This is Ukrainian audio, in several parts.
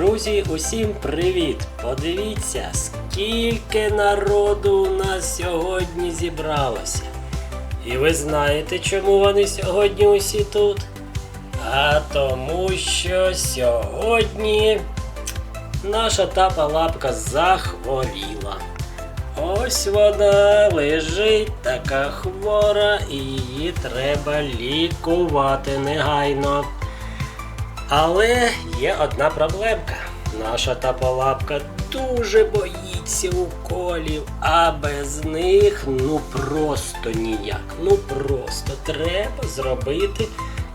Друзі, усім привіт! Подивіться, скільки народу у нас сьогодні зібралося. І ви знаєте, чому вони сьогодні усі тут? А тому що сьогодні наша тапа лапка захворіла. Ось вона лежить така хвора, і її треба лікувати негайно. Але є одна проблемка. Наша таполапка дуже боїться уколів, а без них ну просто ніяк. Ну просто треба зробити,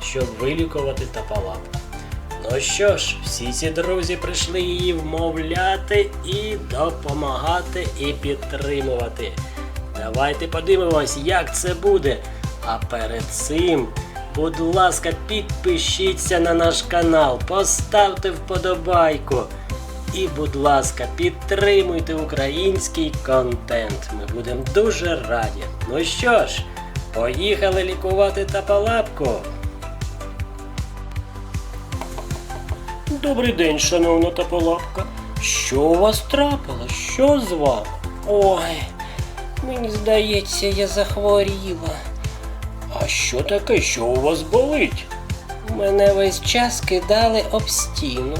щоб вилікувати таполапку. Ну що ж, всі ці друзі прийшли її вмовляти і допомагати і підтримувати. Давайте подивимось, як це буде. А перед цим, будь ласка, підпишіться на наш канал, поставте вподобайку. І, будь ласка, підтримуйте український контент. Ми будемо дуже раді. Ну що ж, поїхали лікувати тапалапку. Добрий день, шановна таполапка. Що у вас трапило? Що з вами? Ой, мені здається, я захворіла. А що таке, що у вас болить? Мене весь час кидали об стіну,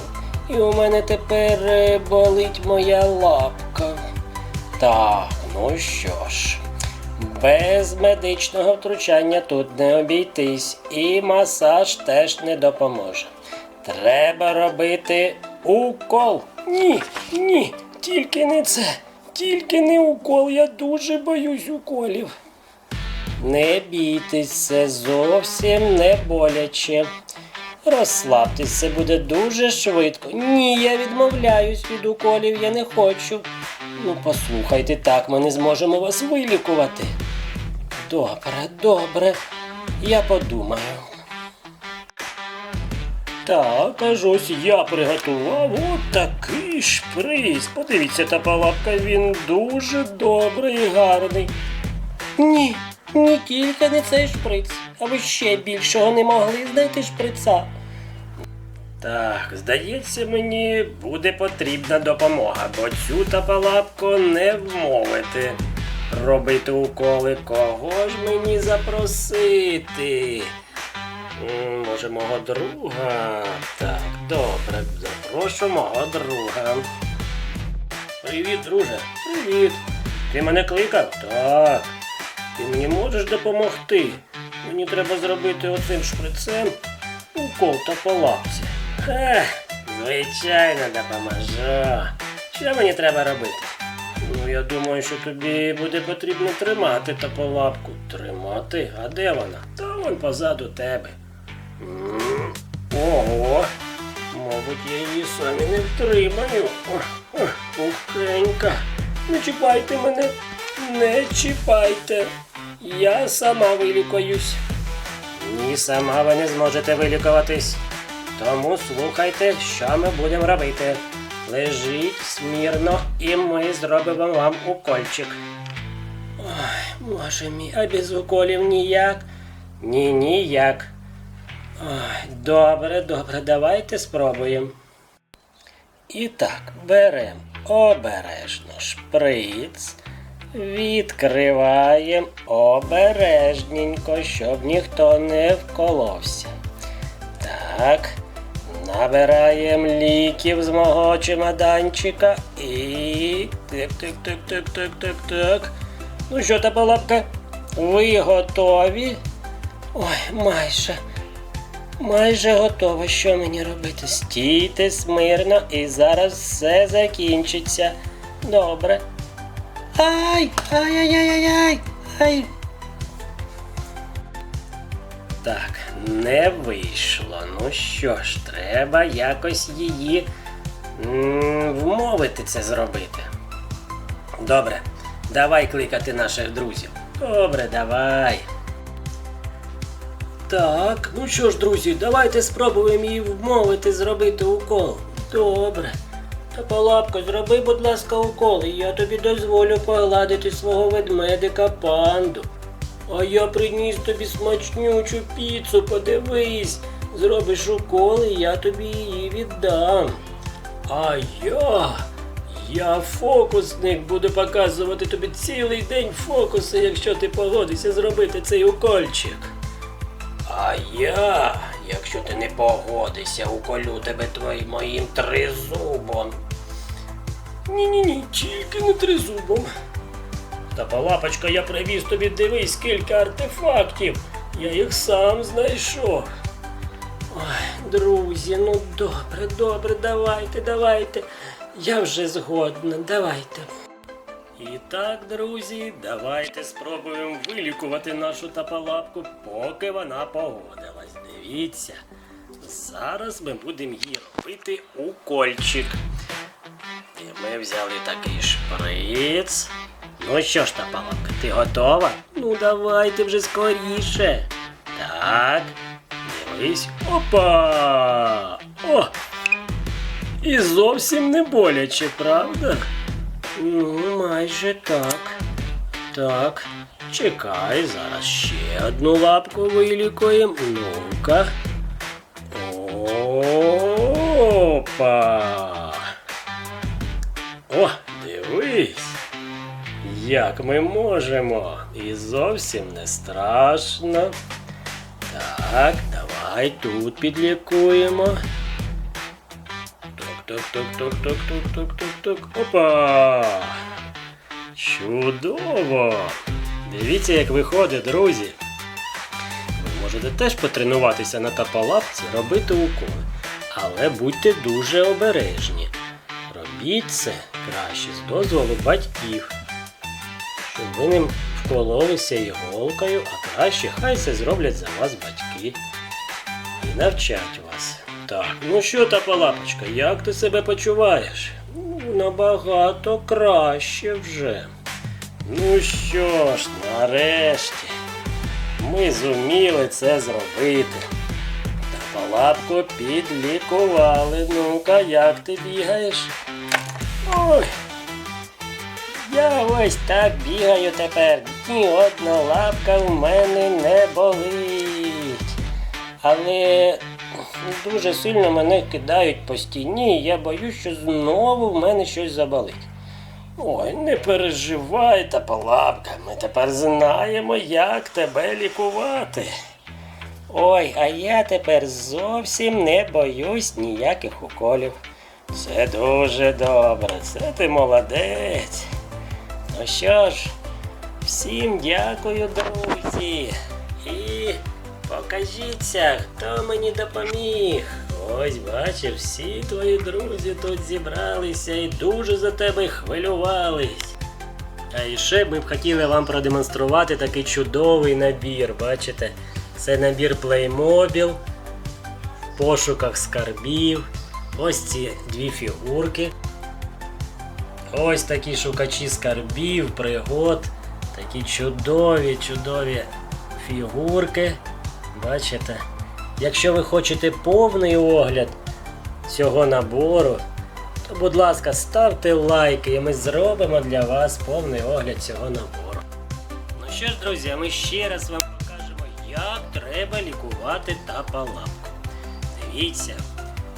і у мене тепер е, болить моя лапка. Так, ну що ж, без медичного втручання тут не обійтись, і масаж теж не допоможе. Треба робити укол. Ні, ні, тільки не це. Тільки не укол, я дуже боюсь уколів. Не бійтесь, це зовсім не боляче. Розслабтесь, це буде дуже швидко. Ні, я відмовляюсь від уколів, я не хочу. Ну, послухайте, так ми не зможемо вас вилікувати. Добре, добре, я подумаю. Так, аж ось я приготував от такий шприц. Подивіться, та палапка, він дуже добрий і гарний. Ні, ні тільки не цей шприц. А ви ще більшого не могли знайти шприца. Так, здається, мені буде потрібна допомога, бо цю тапалапку не вмовити. Робити уколи кого ж мені запросити? Може, мого друга? Так, добре, запрошу мого друга. Привіт, друже. Привіт. Ти мене кликав? Так. Ти мені можеш допомогти? Мені треба зробити оцим шприцем укол та по лапці. Ха, звичайно, допоможу. Що мені треба робити? Ну, я думаю, що тобі буде потрібно тримати та полапку. Тримати? А де вона? Та вон позаду тебе. Ого. Мабуть, я її самі не втримаю. Пухенька. Не чіпайте мене. Не чіпайте. Я сама вилікуюсь. Ні, сама ви не зможете вилікуватись. Тому слухайте, що ми будемо робити. Лежіть смірно, і ми зробимо вам укольчик. Ой, боже мій, а без уколів ніяк? Ні, ніяк. Ой, добре, добре, давайте спробуємо. І так, беремо обережно шприц, відкриваємо обережненько, щоб ніхто не вколовся. Так, набираємо ліків з мого чемоданчика і. Так. Ну що, та лапка, ви готові? Ой, майже. Майже готово. Що мені робити? Стійте смирно і зараз все закінчиться. Добре. Ай! Ай-яй-яй-яй! Ай! Так, не вийшло. Ну що ж, треба якось її вмовити це зробити. Добре, давай кликати наших друзів. Добре, давай. Так, ну що ж, друзі, давайте спробуємо її вмовити зробити укол. Добре. Палапко, зроби, будь ласка, укол, і я тобі дозволю погладити свого ведмедика панду. А я приніс тобі смачнючу піцу, подивись. Зробиш укол, і я тобі її віддам. А я. Я фокусник буду показувати тобі цілий день фокуси, якщо ти погодишся зробити цей укольчик. А я, якщо ти не погодишся, уколю тебе твоїм моїм тризубом. Ні-ні-ні, тільки не тризубом. Та палапочка, я привіз тобі дивись, скільки артефактів. Я їх сам знайшов. Ой, друзі, ну добре, добре, давайте, давайте. Я вже згодна, давайте. І так, друзі, давайте спробуємо вилікувати нашу тапалапку, поки вона погодилась. Дивіться, зараз ми будемо їй робити укольчик. Ми взяли такий шприц. Ну що ж, тапалапка, ти готова? Ну давайте вже скоріше. Так, дивись. Опа! О! І зовсім не боляче, правда? Ну, майже так. Так, чекай, зараз ще одну лапку вилікуємо. Ну-ка. Опа! як ми можемо. І зовсім не страшно. Так, давай тут підлікуємо. Тук-тук-тук-тук-тук-тук-тук-тук. Опа! Чудово! Дивіться, як виходить, друзі. Ви можете теж потренуватися на тапалапці, робити уколи. Але будьте дуже обережні. Робіть це краще з дозволу батьків. Щоб ви ним вкололися іголкою, а краще хай це зроблять за вас батьки і навчать вас. Так, ну що та палапочка, як ти себе почуваєш? Ну, набагато краще вже. Ну що ж, нарешті, ми зуміли це зробити. Та палапку підлікували. Ну-ка, як ти бігаєш? Ой. Я ось так бігаю тепер. Ні одна лапка в мене не болить. Але дуже сильно мене кидають по стіні, і я боюсь, що знову в мене щось заболить. Ой, не переживай, та палапка, ми тепер знаємо, як тебе лікувати. Ой, а я тепер зовсім не боюсь ніяких уколів. Це дуже добре, це ти молодець. Ну що ж, всім дякую, друзі. І покажіться, хто мені допоміг. Ось бачиш, всі твої друзі тут зібралися і дуже за тебе хвилювались. А ще ми б хотіли вам продемонструвати такий чудовий набір. Бачите? Це набір Playmobil в пошуках скарбів. Ось ці дві фігурки. Ось такі шукачі скарбів, пригод, такі чудові, чудові фігурки. Бачите? Якщо ви хочете повний огляд цього набору, то, будь ласка, ставте лайки і ми зробимо для вас повний огляд цього набору. Ну що ж, друзі, ми ще раз вам покажемо, як треба лікувати тапалапку. Дивіться,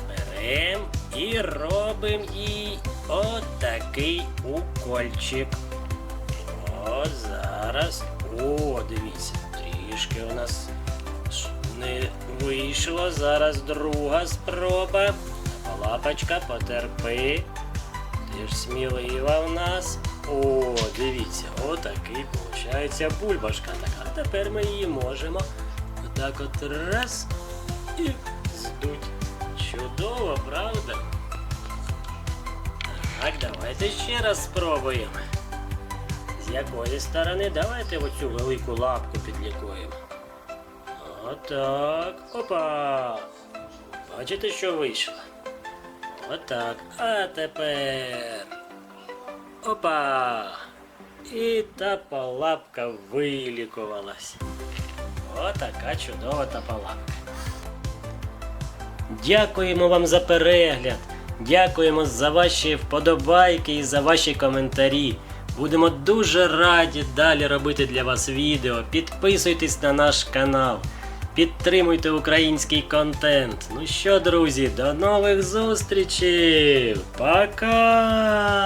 беремо і робимо їй отакий укольчик. О, зараз. О, дивіться, трішки у нас не вийшло. Зараз друга спроба. Лапочка, потерпи. Ти ж смілива в нас. О, дивіться, отакий виходить бульбашка така. А тепер ми її можемо отак от раз і здуть. Чудово, правда? Так, давайте ще раз спробуємо. З якої сторони? Давайте оцю велику лапку підлікуємо. Отак. Опа. Бачите, що вийшло? Отак. А тепер. Опа. І та палапка вилікувалась. Отака чудова та палапка. Дякуємо вам за перегляд. Дякуємо за ваші вподобайки і за ваші коментарі. Будемо дуже раді далі робити для вас відео. Підписуйтесь на наш канал. підтримуйте український контент. Ну що, друзі, до нових зустрічей! Пока!